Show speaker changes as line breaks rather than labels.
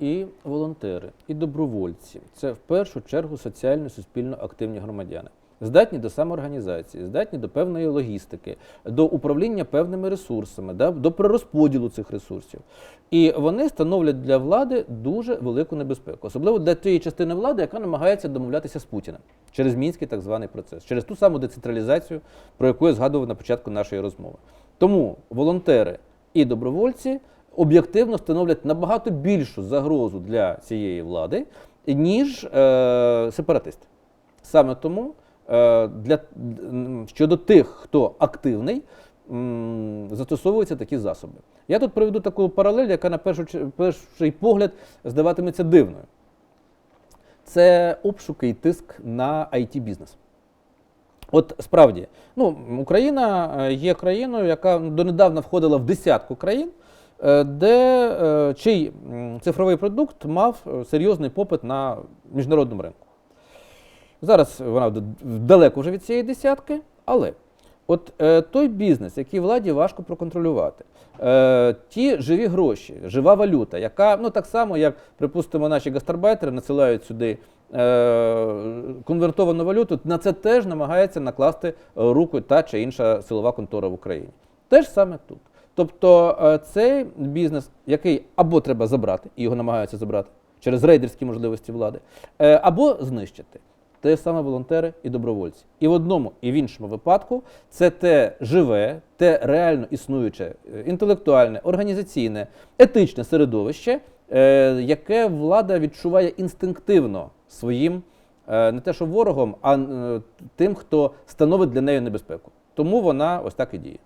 і волонтери, і добровольці це в першу чергу соціально суспільно активні громадяни. Здатні до самоорганізації, здатні до певної логістики, до управління певними ресурсами, да, до перерозподілу цих ресурсів. І вони становлять для влади дуже велику небезпеку, особливо для тієї частини влади, яка намагається домовлятися з Путіним через мінський так званий процес, через ту саму децентралізацію, про яку я згадував на початку нашої розмови. Тому волонтери і добровольці об'єктивно становлять набагато більшу загрозу для цієї влади, ніж е, сепаратисти. Саме тому е, для, щодо тих, хто активний, м, застосовуються такі засоби. Я тут приведу таку паралель, яка на першу, перший погляд здаватиметься дивною. Це обшуки і тиск на it бізнес От справді, ну, Україна е, є країною, яка донедавна входила в десятку країн, де е, чий цифровий продукт мав е, серйозний попит на міжнародному ринку. Зараз вона далеко вже від цієї десятки, але от е, той бізнес, який владі важко проконтролювати, е, ті живі гроші, жива валюта, яка ну так само, як припустимо, наші гастарбайтери насилають сюди е, конвертовану валюту, на це теж намагається накласти е, руку та чи інша силова контора в Україні. Те ж саме тут. Тобто е, цей бізнес, який або треба забрати, і його намагаються забрати через рейдерські можливості влади, е, або знищити. Те саме волонтери і добровольці. І в одному, і в іншому випадку це те живе, те реально існуюче е, інтелектуальне, організаційне, етичне середовище, яке влада відчуває інстинктивно своїм не те, що ворогом, а тим, хто становить для неї небезпеку. Тому вона ось так і діє.